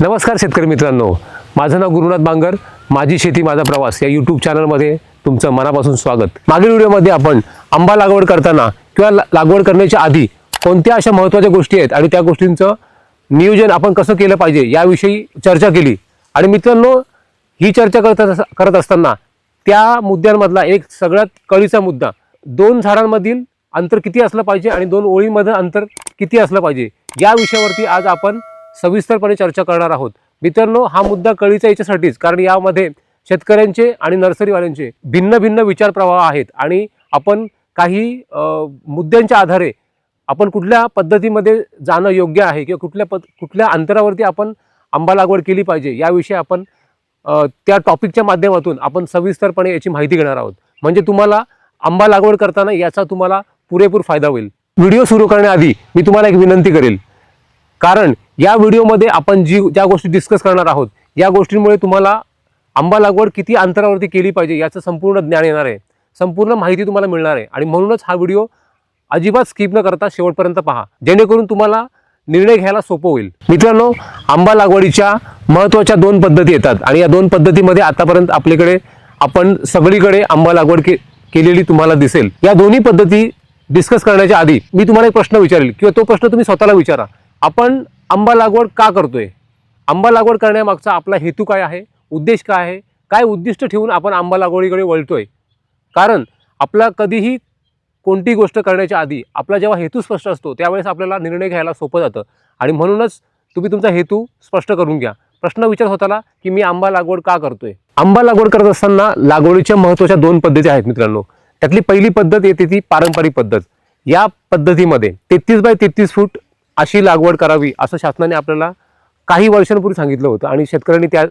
नमस्कार शेतकरी मित्रांनो. माझं नाव गुरुनाथ बांगर. माझी शेती माझा प्रवास या यूट्यूब चॅनलमध्ये तुमचं मनापासून स्वागत. मागील व्हिडिओमध्ये आपण आंबा लागवड करताना किंवा ला- लागवड करण्याच्या आधी कोणत्या अशा महत्त्वाच्या गोष्टी आहेत आणि त्या गोष्टींचं नियोजन आपण कसं केलं पाहिजे याविषयी चर्चा केली. आणि मित्रांनो ही चर्चा करत अस- करत असताना त्या मुद्द्यांमधला एक सगळ्यात कळीचा मुद्दा दोन झाडांमधील अंतर किती असलं पाहिजे आणि दोन ओळीमधलं अंतर किती असलं पाहिजे या विषयावरती आज आपण सविस्तरपणे चर्चा करणार आहोत. मित्रांनो हा मुद्दा कळीचा याच्यासाठीच कारण यामध्ये शेतकऱ्यांचे आणि नर्सरीवाल्यांचे भिन्न भिन्न विचार प्रवाह आहेत आणि आपण काही मुद्द्यांच्या आधारे आपण कुठल्या पद्धतीमध्ये जाणं योग्य आहे किंवा कुठल्या पद कुठल्या अंतरावरती आपण आंबा लागवड केली पाहिजे याविषयी आपण त्या टॉपिकच्या माध्यमातून आपण सविस्तरपणे याची माहिती घेणार आहोत. म्हणजे तुम्हाला आंबा लागवड करताना याचा तुम्हाला पुरेपूर फायदा होईल. व्हिडिओ सुरू करण्याआधी मी तुम्हाला एक विनंती करेल. कारण या व्हिडिओमध्ये आपण जी ज्या गोष्टी डिस्कस करणार आहोत या गोष्टींमुळे तुम्हाला आंबा लागवड किती अंतरावरती केली पाहिजे याचं संपूर्ण ज्ञान येणार आहे. संपूर्ण माहिती तुम्हाला मिळणार आहे. आणि म्हणूनच हा व्हिडिओ अजिबात स्किप न करता शेवटपर्यंत पहा. जेणेकरून तुम्हाला निर्णय घ्यायला सोपं होईल. मित्रांनो आंबा लागवडीच्या महत्त्वाच्या दोन पद्धती येतात. आणि या दोन पद्धतीमध्ये आतापर्यंत आपल्याकडे आपण सगळीकडे आंबा लागवड के केलेली तुम्हाला दिसेल. या दोन्ही पद्धती डिस्कस करण्याच्या आधी मी तुम्हाला एक प्रश्न विचारेल किंवा तो प्रश्न तुम्ही स्वतःला विचारा. आपण आंबा लागवड का करतोय? आंबा लागवड करण्यामागचा आपला हेतू काय आहे? उद्देश काय आहे? काय उद्दिष्ट ठेवून आपण आंबा लागवडीकडे वळतोय? कारण आपला कधीही कोणती गोष्ट करण्याच्या आधी आपला जेव्हा हेतू स्पष्ट असतो त्यावेळेस आपल्याला निर्णय घ्यायला सोपं जातं. आणि म्हणूनच तुम्ही तुमचा हेतू स्पष्ट करून घ्या. प्रश्न विचार होताला की मी आंबा लागवड का करतोय? आंबा लागवड करत असताना लागवडीच्या महत्त्वाच्या दोन पद्धती आहेत मित्रांनो. त्यातली पहिली पद्धत येते ती पारंपरिक पद्धत. या पद्धतीमध्ये तेहतीस बाय तेहतीस फूट अशी लागवड करावी असं शासनाने आपल्याला काही वर्षांपूर्वी सांगितलं होतं आणि शेतकऱ्यांनी त्या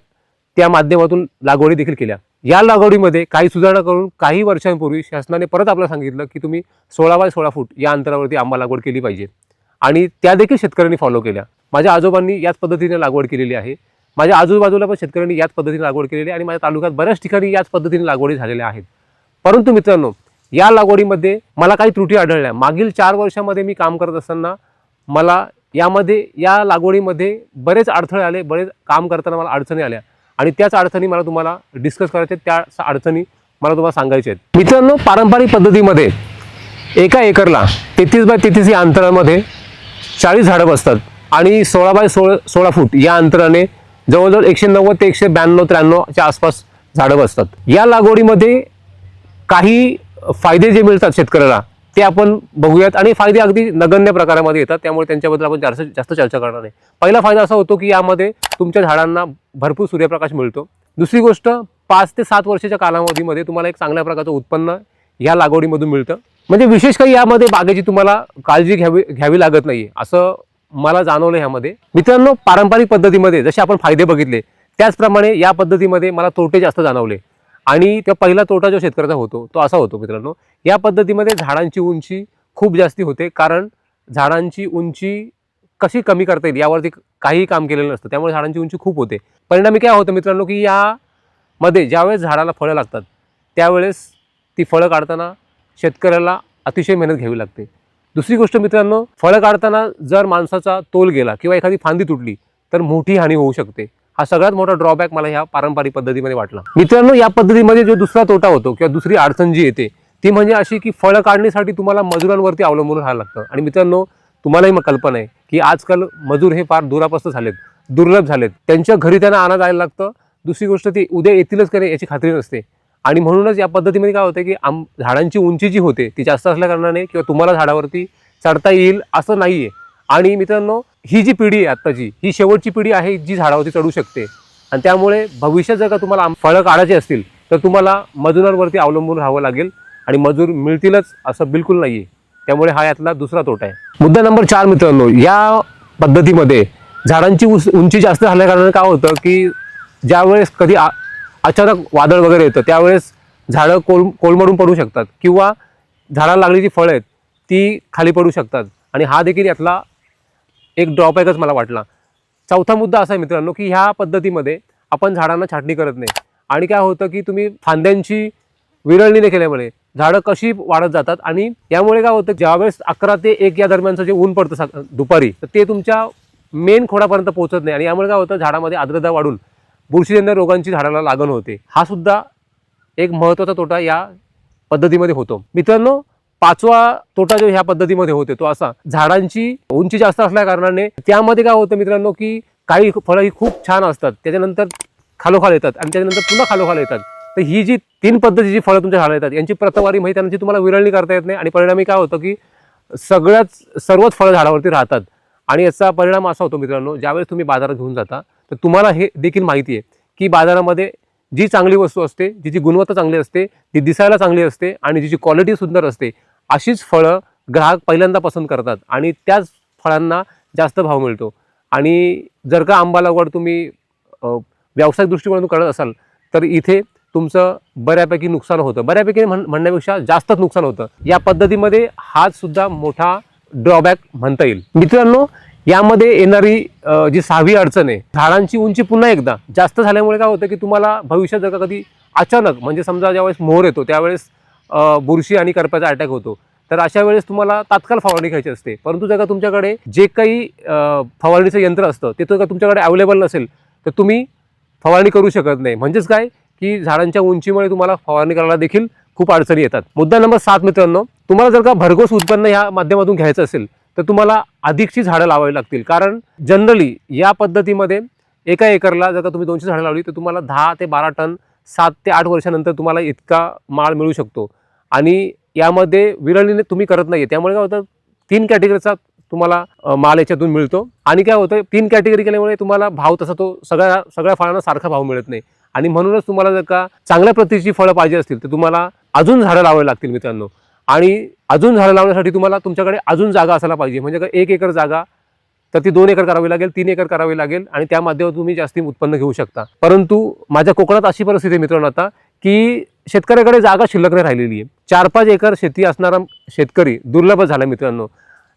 त्या माध्यमातून लागवडी देखील केल्या. या लागवडीमध्ये काही सुधारणा करून काही वर्षांपूर्वी शासनाने परत आपल्याला सांगितलं की तुम्ही सोळा बाय सोळा फूट या अंतरावरती आंबा लागवड केली पाहिजे. आणि त्या देखील शेतकऱ्यांनी फॉलो केल्या. माझ्या आजोबांनी याच पद्धतीने लागवड केलेली आहे. माझ्या आजूबाजूला पण शेतकऱ्यांनी याच पद्धतीने लागवड केलेली आहे आणि माझ्या तालुक्यात बऱ्याच ठिकाणी याच पद्धतीने लागवडी झालेल्या आहेत. परंतु मित्रांनो या लागवडीमध्ये मला काही त्रुटी आढळल्या. मागील चार वर्षामध्ये मी काम करत असताना मला यामध्ये या लागवडीमध्ये बरेच अडथळे आले बरेच काम करताना मला अडचणी आल्या. आणि त्याच अडचणी मला तुम्हाला डिस्कस करायच्या त्या अडचणी मला तुम्हाला सांगायच्या आहेत. मित्रांनो पारंपरिक पद्धतीमध्ये एका एकरला तेहतीस बाय तेहतीस या अंतरामध्ये चाळीस झाडं बसतात. आणि सोळा बाय सोळा सोळा फूट या अंतराने जवळजवळ एकशे नव्वद ते एकशे ब्याण्णव त्र्याण्णवच्या आसपास झाडं बसतात. या लागवडीमध्ये काही फायदे जे मिळतात शेतकऱ्याला ते आपण बघूयात. आणि फायदे अगदी नगण्य प्रकारामध्ये येतात. त्यामुळे त्यांच्याबद्दल आपण जास्त जास्त चर्चा करणार नाही. पहिला फायदा असा होतो की यामध्ये तुमच्या झाडांना भरपूर सूर्यप्रकाश मिळतो. दुसरी गोष्ट पाच ते सात वर्षाच्या कालावधीमध्ये तुम्हाला एक चांगल्या प्रकारचं उत्पन्न या लागवडीमधून मिळतं. म्हणजे विशेष काही यामध्ये बागेची तुम्हाला काळजी घ्यावी घ्यावी लागत नाही असं मला जाणवलं ह्यामध्ये. मित्रांनो पारंपरिक पद्धतीमध्ये जसे आपण फायदे बघितले त्याचप्रमाणे या पद्धतीमध्ये मला तोटे जास्त जाणवले. आणि त्या पहिला तोटा जो शेतकऱ्याचा होतो तो असा होतो मित्रांनो या पद्धतीमध्ये झाडांची उंची खूप जास्ती होते कारण झाडांची उंची कशी कमी करता येईल यावरती काहीही काम केलेलं नसतं त्यामुळे झाडांची उंची खूप होते. परिणामी काय होतं मित्रांनो की यामध्ये ज्यावेळेस झाडाला फळं लागतात त्यावेळेस ती फळं काढताना शेतकऱ्याला अतिशय मेहनत घ्यावी लागते. दुसरी गोष्ट मित्रांनो फळं काढताना जर माणसाचा तोल गेला किंवा एखादी फांदी तुटली तर मोठी हानी होऊ शकते. हा सगळ्यात मोठा ड्रॉबॅक मला ह्या पारंपरिक पद्धतीमध्ये वाटला. मित्रांनो या पद्धतीमध्ये जो दुसरा तोटा होतो किंवा दुसरी अडचण जी येते ती म्हणजे अशी की फळं काढण्यासाठी तुम्हाला मजुरांवरती अवलंबून राहायला लागतं. आणि मित्रांनो तुम्हालाही मग कल्पना आहे की आजकाल मजूर हे फार दुरापस्त झालेत दुर्लभ झालेत. त्यांच्या घरी त्यांना आणा जायला लागतं. दुसरी गोष्ट ती उद्या येतीलच का याची खात्री नसते. आणि म्हणूनच या पद्धतीमध्ये काय होतं की आम झाडांची उंची जी होते ती जास्त असल्या कारणाने किंवा तुम्हाला झाडावरती चढता येईल असं नाही आहे आणि मित्रांनो ही जी पिढी आहे आत्ताची ही शेवटची पिढी आहे जी झाडावरती चढू शकते. आणि त्यामुळे भविष्यात जर का तुम्हाला फळं काढायची असतील तर तुम्हाला मजुरांवरती अवलंबून राहावं लागेल आणि मजूर मिळतीलच असं बिलकुल नाही आहे त्यामुळे हा यातला दुसरा तोटा आहे. मुद्दा नंबर चार मित्रांनो या पद्धतीमध्ये झाडांची उस उंची जास्त झाल्याकारणाने काय होतं की ज्यावेळेस कधी आ अचानक वादळ वगैरे येतं त्यावेळेस झाडं कोल कोलमडून पडू शकतात किंवा झाडाला लागलेली जी फळं आहेत ती खाली पडू शकतात. आणि हा देखील यातला एक ड्रॉबॅकच मला वाटला. चौथा मुद्दा असा आहे मित्रांनो की ह्या पद्धतीमध्ये आपण झाडांना छाटणी करत नाही. आणि काय होतं की तुम्ही फांद्यांची विरळणी नाही केल्यामुळे झाडं कशी वाढत जातात आणि यामुळे काय होतं ज्यावेळेस अकरा ते एक या दरम्यानचं जे ऊन पडतं सा- दुपारी तर ते तुमच्या मेन खोडापर्यंत पोहोचत नाही. आणि यामुळे काय होतं झाडामध्ये आर्द्रता वाढून बुरशीजन्य रोगांची झाडाला लागण होते. हा सुद्धा एक महत्त्वाचा तोटा या पद्धतीमध्ये होतो. मित्रांनो पाचवा तोटा जो ह्या पद्धतीमध्ये होते तो असा. झाडांची उंची जास्त असल्या कारणाने त्यामध्ये काय होतं मित्रांनो की काही फळं ही खूप छान असतात. त्याच्यानंतर खालोखाल येतात आणि त्याच्यानंतर पुन्हा खालोखाल येतात. तर ही जी तीन पद्धतीची फळं तुमच्या झाडं येतात यांची प्रतवारी माहिती त्यांची तुम्हाला विरळणी करता येत नाही आणि परिणामी काय होतं की सगळ्याच सर्वच फळं झाडावरती राहतात. आणि याचा परिणाम असा होतो मित्रांनो ज्यावेळेस तुम्ही बाजारात घेऊन जाता तर तुम्हाला हे देखील माहिती आहे की बाजारामध्ये जी चांगली वस्तू असते जिची गुणवत्ता चांगली असते ती दिसायला चांगली असते आणि जिची क्वालिटी सुंदर असते अशीच फळं ग्राहक पहिल्यांदा पसंत करतात आणि त्याच फळांना जास्त भाव मिळतो. आणि जर का आंबा लागवड तुम्ही व्यावसायिक दृष्टिकोनातून करत असाल तर इथे तुमचं बऱ्यापैकी नुकसान होतं. बऱ्यापैकी म्हण म्हणण्यापेक्षा जास्तच नुकसान होतं. या पद्धतीमध्ये हाच सुद्धा मोठा ड्रॉबॅक म्हणता येईल. मित्रांनो यामध्ये येणारी जी सहावी अडचण आहे झाडांची उंची पुन्हा एकदा जास्त झाल्यामुळे काय होतं की तुम्हाला भविष्यात जर का कधी अचानक म्हणजे समजा ज्यावेळेस मोहर येतो त्यावेळेस बुरशी आणि करप्याचा अटॅक होतो तर अशा वेळेस तुम्हाला तात्काळ फवारणी घ्यायची असते. परंतु जर का तुमच्याकडे जे काही फवारणीचं यंत्र असतं ते जर का तुमच्याकडे अवेलेबल नसेल तर तुम्ही फवारणी करू शकत नाही. म्हणजेच काय? की झाडांच्या उंचीमुळे तुम्हाला फवारणी करायला देखील खूप अडचणी येतात. मुद्दा नंबर सात मित्रांनो तुम्हाला जर का भरघोस उत्पन्न ह्या माध्यमातून घ्यायचं असेल तर तुम्हाला अधिकची झाडं लावावी लागतील. कारण जनरली या पद्धतीमध्ये एका एकरला जर का तुम्ही दोनशे झाडं लावली तर तुम्हाला दहा ते बारा टन सात ते आठ वर्षानंतर तुम्हाला इतका माळ मिळू शकतो. आणि यामध्ये विरळीने तुम्ही करत नाही त्यामुळे काय होतं तीन कॅटेगरीचा तुम्हाला माल याच्यातून मिळतो. आणि काय होतं तीन कॅटेगरी केल्यामुळे तुम्हाला भाव तसा तो सगळ्या सगळ्या फळांना सारखा भाव मिळत नाही. आणि म्हणूनच तुम्हाला जर का चांगल्या प्रतीची फळं पाहिजे असतील तर तुम्हाला अजून झाडं लावावी लागतील मित्रांनो. आणि अजून झाडं लावण्यासाठी तुम्हाला तुमच्याकडे अजून जागा असायला पाहिजे. म्हणजे का एक एकर जागा तर ती दोन एकर करावी लागेल तीन एकर करावी लागेल आणि त्या माध्यमातून तुम्ही जास्ती उत्पन्न घेऊ शकता. परंतु माझ्या कोकणात अशी परिस्थिती आहे मित्रांनो आता की शेतकऱ्याकडे जागा शिल्लक नाही राहिलेली आहे. चार पाच एकर शेती असणारा शेतकरी दुर्लभ झाला मित्रांनो.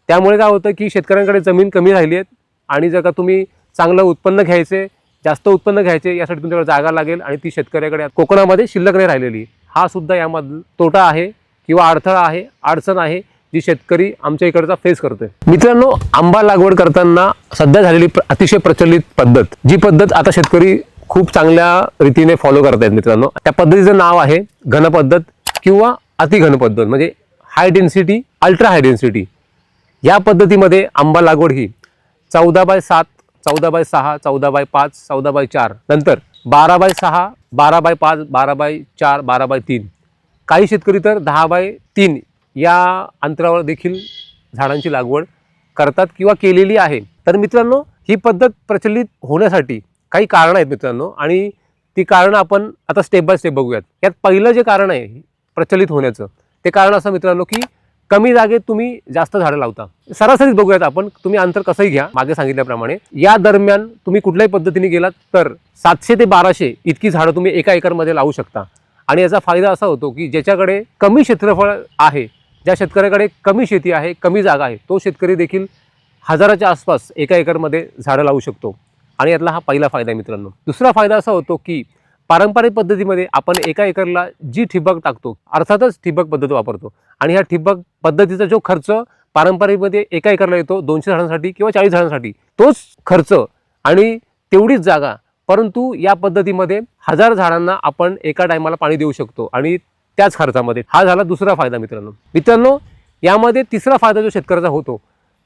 त्यामुळे काय होतं की शेतकऱ्यांकडे जमीन कमी राहिली आहेत आणि जर का तुम्ही चांगलं उत्पन्न घ्यायचे जास्त उत्पन्न घ्यायचे यासाठी तुमच्याकडे जागा लागेल आणि ती शेतकऱ्याकडे कोकणामध्ये शिल्लक नाही राहिलेली. हा सुद्धा यामधला तोटा आहे. किंवा अडथळा आहे अडचण आहे जी शेतकरी आमच्या इकडचा फेस करतोय. मित्रांनो आंबा लागवड करताना सध्या झालेली प्र- अतिशय प्रचलित पद्धत जी पद्धत आता शेतकरी खूप चांगल्या रीतीने फॉलो करतायत मित्रांनो. त्या पद्धतीचं नाव आहे घन पद्धत किंवा अतिघन पद्धत म्हणजे high density ultra high density या पद्धतीमध्ये आंबा लागवड ही चौदा बाय सात चौदा बाय सहा चौदा बाय पाच चौदा बाय चार नंतर बारा बाय सहा बारा बाय पाच बारा बाय चार बारा बाय तीन काही शेतकरी तर दहा बाय तीन या अंतरावर देखील झाडांची लागवड करतात किंवा केलेली आहे. तर मित्रांनो ही पद्धत प्रचलित होण्यासाठी काही कारणं आहेत मित्रांनो आणि ती कारणं आपण आता स्टेप बाय स्टेप बघूयात. यात पहिलं जे कारण आहे प्रचलित होण्याचं ते कारण असं मित्रांनो की कमी जागेत तुम्ही जास्त झाडं लावता. सरासरीच बघूयात आपण तुम्ही अंतर कसंही घ्या मागे सांगितल्याप्रमाणे. या दरम्यान तुम्ही कुठल्याही पद्धतीने गेलात तर सातशे ते बाराशे इतकी झाडं तुम्ही एका एकरमध्ये लावू शकता. आणि याचा फायदा असा होतो की ज्याच्याकडे कमी क्षेत्रफळ आहे ज्या शेतकऱ्याकडे कमी शेती आहे कमी जागा आहे तो शेतकरी देखील हजाराच्या आसपास एका एकरमध्ये झाडं लावू शकतो. आणि यातला हा पहिला फायदा आहे मित्रांनो. दुसरा फायदा असा होतो की पारंपरिक पद्धतीमध्ये आपण एका एकरला जी ठिबक टाकतो अर्थातच ठिबक पद्धत वापरतो. आणि ह्या ठिबक पद्धतीचा जो खर्च पारंपरिकमध्ये एका एकरला येतो दोनशे झाडांसाठी किंवा चाळीस झाडांसाठी तोच खर्च आणि तेवढीच जागा परंतु या पद्धतीमध्ये हजार झाडांना आपण एका टायमाला पाणी देऊ शकतो आणि त्याच खर्चामध्ये. हा झाला दुसरा फायदा मित्रांनो. मित्रांनो यामध्ये तिसरा फायदा जो शेतकऱ्याचा होतो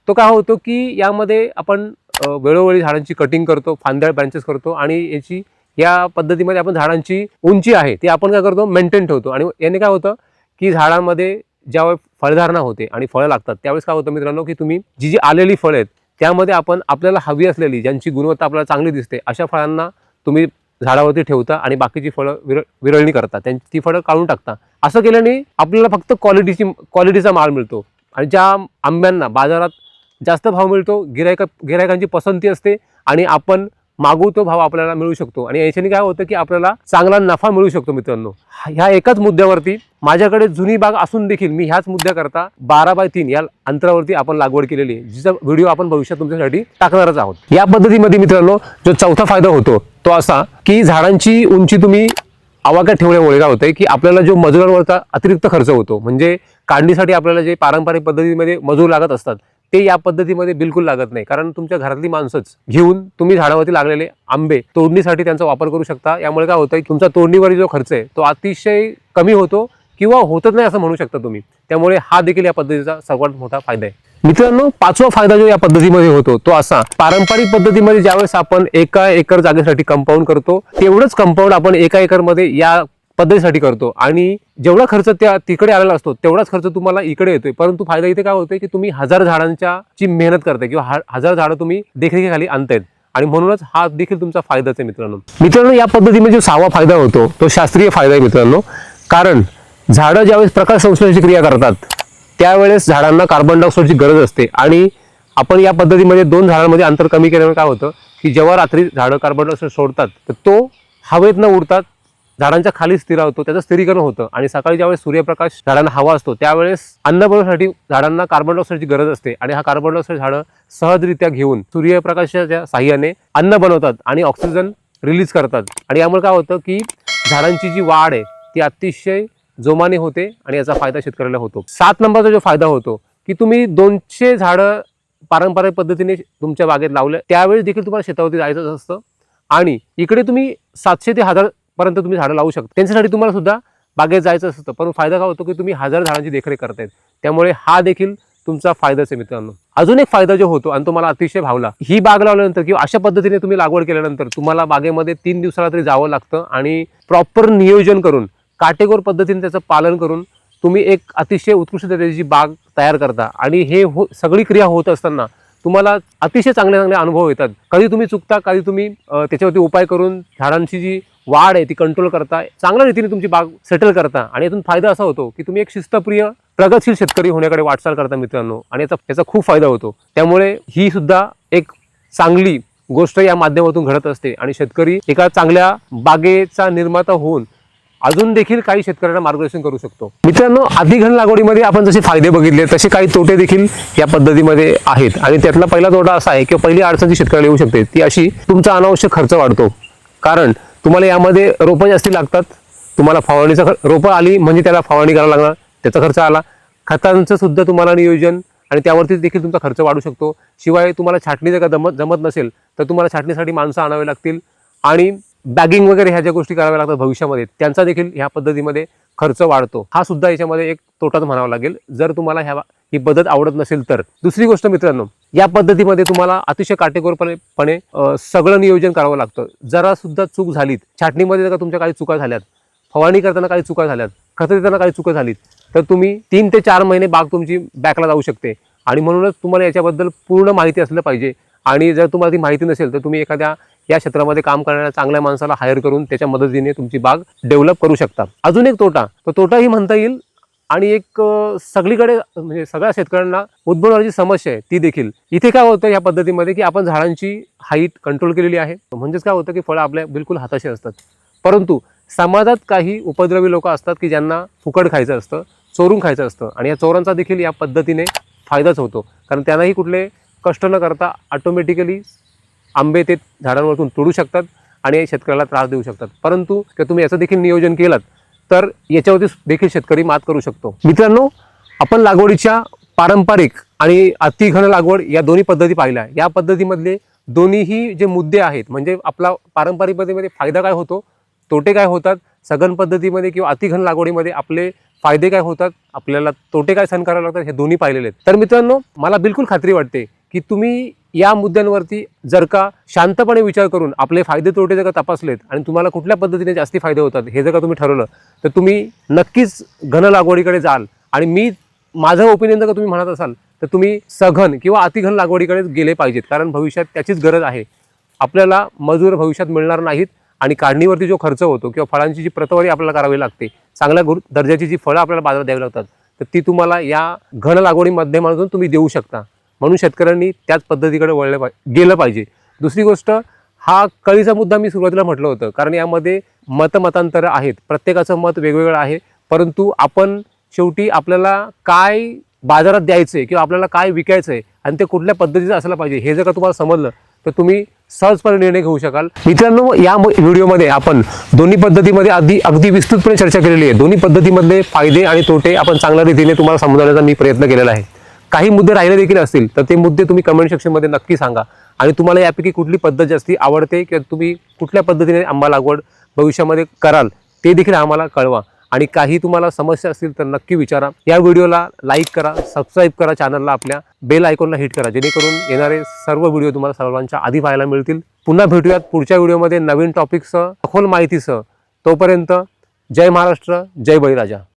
तो काय होतो की यामध्ये आपण वेळोवेळी झाडांची कटिंग करतो फांद्या ब्रँचेस करतो आणि याची या पद्धतीमध्ये आपण झाडांची उंची आहे ती आपण काय करतो मेंटेन ठेवतो. आणि याने काय होतं की झाडांमध्ये ज्यावेळेस फळधारणा होते आणि फळं लागतात त्यावेळेस काय होतं मित्रांनो की तुम्ही जी जी आलेली फळं आहेत त्यामध्ये आपण आपल्याला हवी असलेली ज्यांची गुणवत्ता आपल्याला चांगली दिसते अशा फळांना तुम्ही झाडावरती ठेवता आणि बाकीची फळं विर विरळणी करता. त्यांची ती फळं काढून टाकता. असं केल्याने आपल्याला फक्त क्वालिटीची क्वालिटीचा माल मिळतो. आणि ज्या आंब्यांना बाजारात जास्त भाव मिळतो गिरायका गिरायकांची पसंती असते आणि आपण मागू तो भाव आपल्याला मिळू शकतो. आणि याच्याने काय होतं की आपल्याला चांगला नफा मिळू शकतो मित्रांनो. ह्या एकाच मुद्द्यावरती माझ्याकडे जुनी बाग असून देखील मी ह्याच मुद्द्याकरता बारा बाय तीन या अंतरावरती आपण लागवड केलेली आहे जिचा व्हिडिओ आपण भविष्यात तुमच्यासाठी टाकणारच आहोत. या पद्धतीमध्ये मित्रांनो जो चौथा फायदा होतो तो असा की झाडांची उंची तुम्ही आवाक्यात ठेवण्यामुळे काय होतंय की आपल्याला जो मजुरांवरचा अतिरिक्त खर्च होतो म्हणजे काढणीसाठी आपल्याला जे पारंपरिक पद्धतीमध्ये मजूर लागत असतात ते या पद्धतीमध्ये बिलकुल लागत नाही. कारण तुमच्या घरातली माणसंच घेऊन तुम्ही झाडावरती लागलेले आंबे तोडणीसाठी त्यांचा वापर करू शकता. यामुळे काय होतं की तुमचा तोडणीवरील जो खर्च आहे तो अतिशय कमी होतो किंवा होतच नाही असं म्हणू शकता तुम्ही. त्यामुळे हा देखील या पद्धतीचा सर्वात मोठा फायदा आहे. मित्रांनो पाचवा फायदा जो या पद्धतीमध्ये होतो तो असा. पारंपरिक पद्धतीमध्ये ज्यावेळेस आपण एका एकर जागेसाठी कंपाऊंड करतो तेवढंच कंपाऊंड आपण एका एकरमध्ये या पद्धतीसाठी करतो. आणि जेवढा खर्च त्या तिकडे आलेला असतो तेवढाच खर्च तुम्हाला इकडे येतोय. परंतु फायदा इथे काय होतोय की तुम्ही हजार झाडांच्या ची मेहनत करताय किंवा हजार झाडं तुम्ही देखरेखीखाली आणतायत. आणि म्हणूनच हा देखील तुमचा फायदाच आहे मित्रांनो. मित्रांनो या पद्धतीमध्ये जो सहावा फायदा होतो तो शास्त्रीय फायदा आहे मित्रांनो. कारण झाडं ज्यावेळेस प्रकाश संश्लेषणाची क्रिया करतात त्यावेळेस झाडांना कार्बन डायऑक्साईडची गरज असते. आणि आपण या पद्धतीमध्ये दोन झाडांमध्ये अंतर कमी केल्यामुळे काय होतं की जेव्हा रात्री झाडं कार्बन डायऑक्साईड सोडतात तर तो हवेत न उडतात झाडांच्या खाली स्थिरावतो त्याचं स्थिरीकरण होतं. आणि सकाळी ज्यावेळेस सूर्यप्रकाश झाडांना हवा असतो त्यावेळेस अन्न बनवण्यासाठी झाडांना कार्बन डायऑक्साईडची गरज असते. आणि हा कार्बन डायऑक्साईड झाडं सहजरित्या घेऊन सूर्यप्रकाशाच्या साह्याने अन्न बनवतात आणि ऑक्सिजन रिलीज करतात. आणि यामुळे काय होतं की झाडांची जी वाढ आहे ती अतिशय जोमाने होते आणि याचा फायदा शेतकऱ्याला होतो. सात नंबरचा जो फायदा होतो की तुम्ही दोनशे झाडं पारंपरिक पद्धतीने तुमच्या बागेत लावलं त्यावेळेस देखील तुम्हाला शेतावरती जायचं असतं. आणि इकडे तुम्ही सातशे ते हजार पर्यंत तुम्ही झाडं लावू शकता. त्यांच्यासाठी तुम्हाला सुद्धा बागेत जायचं असतं. पण फायदा काय होतो की तुम्ही हजार झाडांची देखरेख करतायत. त्यामुळे हा देखील तुमचा फायदाच आहे मित्रांनो. अजून एक फायदा जो होतो आणि तुम्हाला अतिशय भावला ही बाग लावल्यानंतर किंवा अशा पद्धतीने तुम्ही लागवड केल्यानंतर तुम्हाला बागेमध्ये तीन दिवसाला तरी जावं लागतं आणि प्रॉपर नियोजन करून काटेकोर पद्धतीने त्याचं पालन करून तुम्ही एक अतिशय उत्कृष्ट दर्जाची बाग तयार करता. आणि हे हो सगळी क्रिया होत असताना तुम्हाला अतिशय चांगले चांगले अनुभव येतात. कधी तुम्ही चुकता कधी तुम्ही त्याच्यावरती उपाय करून झाडांची जी वाढ आहे ती कंट्रोल करता. चांगल्या रीतीने तुमची बाग सेटल करता. आणि यातून फायदा असा होतो की तुम्ही एक शिस्तप्रिय प्रगतशील शेतकरी होण्याकडे वाटचाल करता मित्रांनो. आणि याचा याचा खूप फायदा होतो. त्यामुळे ही सुद्धा एक चांगली गोष्ट या माध्यमातून घडत असते. आणि शेतकरी एका चांगल्या बागेचा निर्माता होऊन अजून देखील काही शेतकऱ्यांना मार्गदर्शन करू शकतो. मित्रांनो अधिघन लागवडीमध्ये आपण जसे फायदे बघितले तसे काही तोटे देखील या पद्धतीमध्ये आहेत. आणि त्यातला पहिला तोटा असा आहे किंवा पहिली अडचण जी शेतकऱ्याला येऊ शकते ती अशी तुमचा अनावश्यक खर्च वाढतो. कारण तुम्हाला यामध्ये रोपं जास्ती लागतात तुम्हाला फवारणीचा खर्च रोपं आली म्हणजे त्याला फवारणी करायला लागणार त्याचा खर्च आला. खतांचं सुद्धा तुम्हाला नियोजन आणि त्यावरती देखील तुमचा खर्च वाढू शकतो. शिवाय तुम्हाला छाटणी जर का जमत जमत नसेल तर तुम्हाला छाटणीसाठी माणसं आणावी लागतील आणि बॅगिंग वगैरे ह्या ज्या गोष्टी कराव्या लागतात भविष्यामध्ये त्यांचा देखील ह्या पद्धतीमध्ये खर्च वाढतो. हा सुद्धा याच्यामध्ये एक तोटाच म्हणावा लागेल. जर तुम्हाला ह्या ही पद्धत आवडत नसेल तर. दुसरी गोष्ट मित्रांनो या पद्धतीमध्ये तुम्हाला अतिशय काटेकोरपणेपणे सगळं नियोजन करावं लागतं. जरा सुद्धा चूक झालीत छाटणीमध्ये जर का तुमच्या काही चुका झाल्यात फवारणी करताना काही चुका झाल्यात खतं देताना काही चुका झालीत तर तुम्ही तीन ते चार महिने बाग तुमची बॅकला जाऊ शकते. आणि म्हणूनच तुम्हाला याच्याबद्दल पूर्ण माहिती असलं पाहिजे. आणि जर तुम्हाला ती माहिती नसेल तर तुम्ही एखाद्या या क्षेत्रामध्ये काम करणाऱ्या चांगल्या माणसाला हायर करून त्याच्या मदतीने तुमची बाग डेव्हलप करू शकता. अजून एक तोटा तो तोटाही म्हणता येईल आणि एक सगळीकडे म्हणजे सगळ्या शेतकऱ्यांना उद्भवणारी जी समस्या आहे ती देखील. इथे काय होतं या पद्धतीमध्ये की आपण झाडांची हाईट कंट्रोल केलेली आहे. म्हणजेच काय होतं की फळं आपल्या बिलकुल हाताशी असतात. परंतु समाजात काही उपद्रवी लोक असतात की ज्यांना फुकट खायचं असतं चोरून खायचं असतं आणि या चोरांचा देखील या पद्धतीने फायदाच होतो. कारण त्यांनाही कुठले कष्ट न करता ऑटोमॅटिकली आंबे ते झाडांवरतून तोडू शकतात आणि शेतकऱ्याला त्रास देऊ शकतात. परंतु जर तुम्ही याचं देखील नियोजन केलं तर याच्यावरती देखील शेतकरी मात करू शकतो. मित्रांनो आपण लागवडीच्या पारंपरिक आणि अतिघन लागवड या दोन्ही पद्धती पाहिल्या. या पद्धतीमधले दोन्हीही जे मुद्दे आहेत म्हणजे आपला पारंपरिक पद्धतीमध्ये फायदा काय होतो तोटे काय होतात सघन पद्धतीमध्ये किंवा अतिघन लागवडीमध्ये आपले फायदे काय होतात आपल्याला तोटे काय सहन करावे लागतात हे दोन्ही पाहिलेले आहेत. तर मित्रांनो मला बिलकुल खात्री वाटते की तुम्ही या मुद्द्यांवरती जर का शांतपणे विचार करून आपले फायदे तोटे जर का तपासलेत आणि तुम्हाला कुठल्या पद्धतीने जास्ती फायदे होतात हे जर का तुम्ही ठरवलं तर तुम्ही नक्कीच घन लागवडीकडे जाल. आणि मी माझं ओपिनियन जर का तुम्ही म्हणत असाल तर तुम्ही सघन किंवा अतिघन लागवडीकडे गेले पाहिजेत. कारण भविष्यात त्याचीच गरज आहे. आपल्याला मजूर भविष्यात मिळणार नाहीत आणि काढणीवरती जो खर्च होतो किंवा फळांची जी प्रतवारी आपल्याला करावी लागते चांगल्या गुर दर्जाची जी फळं आपल्याला बाजारात द्यावी लागतात तर ती तुम्हाला या घन लागवडी माध्यमातून तुम्ही देऊ शकता. म्हणून शेतकऱ्यांनी त्याच पद्धतीकडे वळलं पा गेलं पाहिजे. दुसरी गोष्ट हा कळीचा मुद्दा मी सुरुवातीला म्हटलं होतं कारण यामध्ये मतमतांतरं आहेत. प्रत्येकाचं मत वेगवेगळं आहे परंतु आपण शेवटी आपल्याला काय बाजारात द्यायचं आहे किंवा आपल्याला काय विकायचं आहे आणि ते कुठल्या पद्धतीचं असलं पाहिजे हे जर का तुम्हाला समजलं तर तुम्ही सहजपणे निर्णय घेऊ शकाल. मित्रांनो या म- व्हिडिओमध्ये आपण दोन्ही पद्धतीमध्ये अगदी अगदी विस्तृतपणे चर्चा केलेली आहे. दोन्ही पद्धतीमधले फायदे आणि तोटे आपण चांगल्या रीतीने तुम्हाला समजवण्याचा मी प्रयत्न केलेला आहे. काही मुद्दे राहिले देखील असतील तर ते मुद्दे तुम्ही कमेंट सेक्शनमध्ये नक्की सांगा. आणि तुम्हाला यापैकी कुठली पद्धत जास्ती आवडते किंवा तुम्ही कुठल्या पद्धतीने आंबा लागवड भविष्यामध्ये कराल ते देखील आम्हाला कळवा. आणि काही तुम्हाला समस्या असतील तर नक्की विचारा. या व्हिडिओला लाईक करा सबस्क्राईब करा चॅनलला आपल्या. बेल आयकॉनला हिट करा जेणेकरून येणारे सर्व व्हिडिओ तुम्हाला सर्वांच्या आधी पाहायला मिळतील. पुन्हा भेटूयात पुढच्या व्हिडिओमध्ये नवीन टॉपिकसह सखोल माहितीसह. तोपर्यंत जय महाराष्ट्र जय बळीराजा.